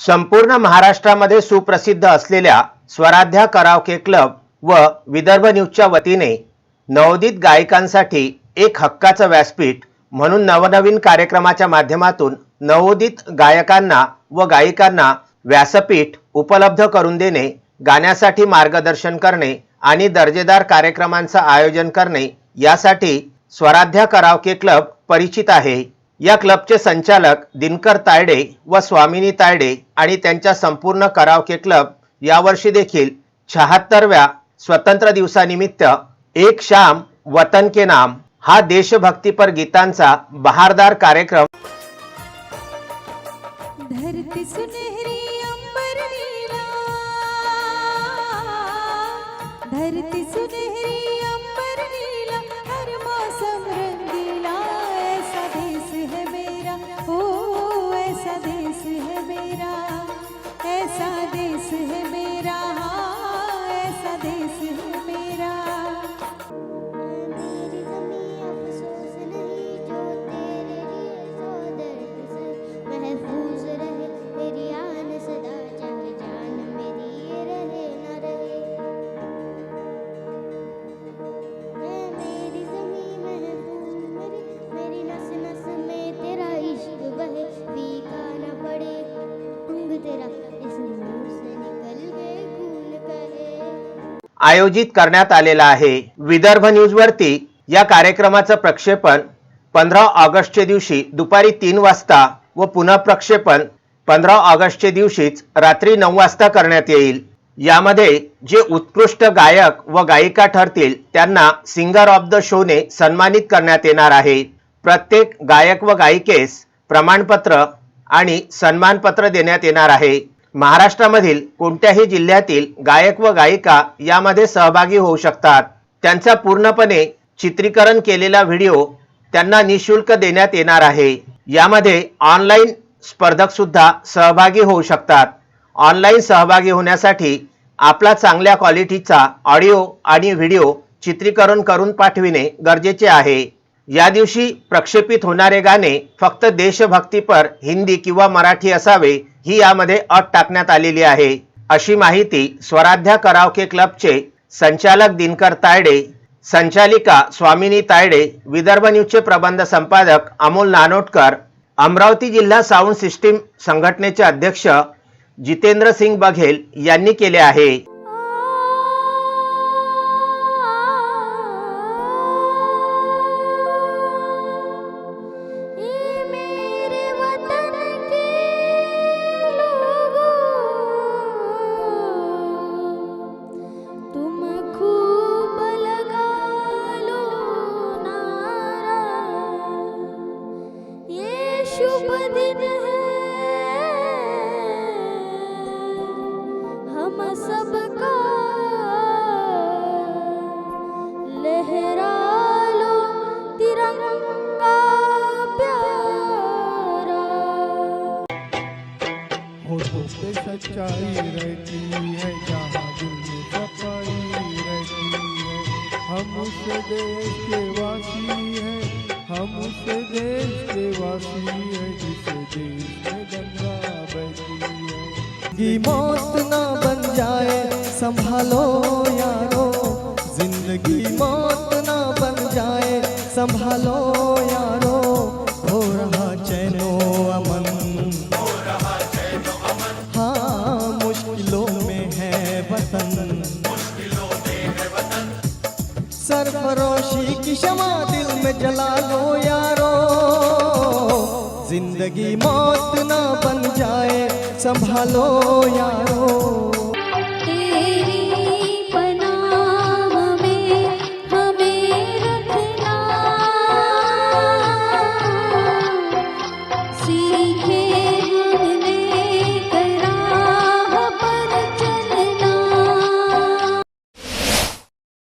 संपूर्ण महाराष्ट्रामध्ये सुप्रसिद्ध असलेल्या स्वराध्या करावके क्लब व विदर्भ न्यूजच्या वतीने नवोदित गायिकांसाठी एक हक्काचं व्यासपीठ म्हणून नवनवीन कार्यक्रमाच्या माध्यमातून नवोदित गायकांना व गायिकांना व्यासपीठ उपलब्ध करून देणे गाण्यासाठी मार्गदर्शन करणे आणि दर्जेदार कार्यक्रमांचं आयोजन करणे यासाठी स्वराध्या करावके क्लब परिचित आहे. या क्लबचे संचालक दिनकर तायडे व स्वामिनी तायडे आणि त्यांच्या संपूर्ण करावके क्लब यावर्षी देखील शहात्तरव्या स्वतंत्र दिवसानिमित्त एक शाम वतन के नाम हा देशभक्तीपर गीतांचा बहारदार कार्यक्रम धरती सुनहरी अंबर नीला धरती सुनहरी अंबर ऐसा देश है मेरा आयोजित करण्यात आलेला आहे. विदर्भ न्यूजवरती या कार्यक्रमाचं प्रक्षेपण पंधरा ऑगस्टच्या दिवशी दुपारी तीन वाजता व पुन्हा प्रक्षेपण पंधरा ऑगस्टच्या दिवशीच रात्री नऊ वाजता करण्यात येईल. यामध्ये जे उत्कृष्ट गायक व गायिका ठरतील त्यांना सिंगर ऑफ द शोने सन्मानित करण्यात येणार आहे. प्रत्येक गायक व गायिकेस प्रमाणपत्र आणि सन्मानपत्र देण्यात येणार आहे. महाराष्ट्रामधील कोणत्याही जिल्ह्यातील गायक व गायिका यामध्ये सहभागी होऊ शकतात. त्यांचा पूर्णपणे चित्रीकरण केलेला व्हिडिओ त्यांना निशुल्क देण्यात येणार आहे. यामध्ये ऑनलाईन स्पर्धक सुद्धा सहभागी होऊ शकतात. ऑनलाईन सहभागी होण्यासाठी आपला चांगल्या क्वालिटीचा ऑडिओ आणि व्हिडिओ चित्रीकरण करून पाठविणे गरजेचे आहे. या दिवशी प्रक्षेपित होणारे गाणे फक्त देशभक्तीपर हिंदी किंवा मराठी असावे ही यामध्ये अट टाकण्यात आलेली आहे. अशी माहिती स्वराध्या करावके क्लबचे संचालक दिनकर तायडे संचालिका स्वामिनी तायडे विदर्भ न्यूजचे प्रबंध संपादक अमोल नानोटकर अमरावती जिल्हा साऊंड सिस्टीम संघटनेचे अध्यक्ष जितेंद्र सिंग बघेल यांनी केले आहे. शुभ दिन है। हम सबका लहरा लो तिरंगा प्यारा। होठों पे सच्चाई रहती है जहाँ दिल में सफ़ाई रहती है। हम उस देश के वासी हैं हम उस देश के वासी हैं जिस देश में गंगा बहती है। मौत ना बन जाए संभालो यारो। जिंदगी मौत ना बन जाए संभालो चला दो यारो। जिंदगी मौत ना बन जाए संभालो यारो। सीखे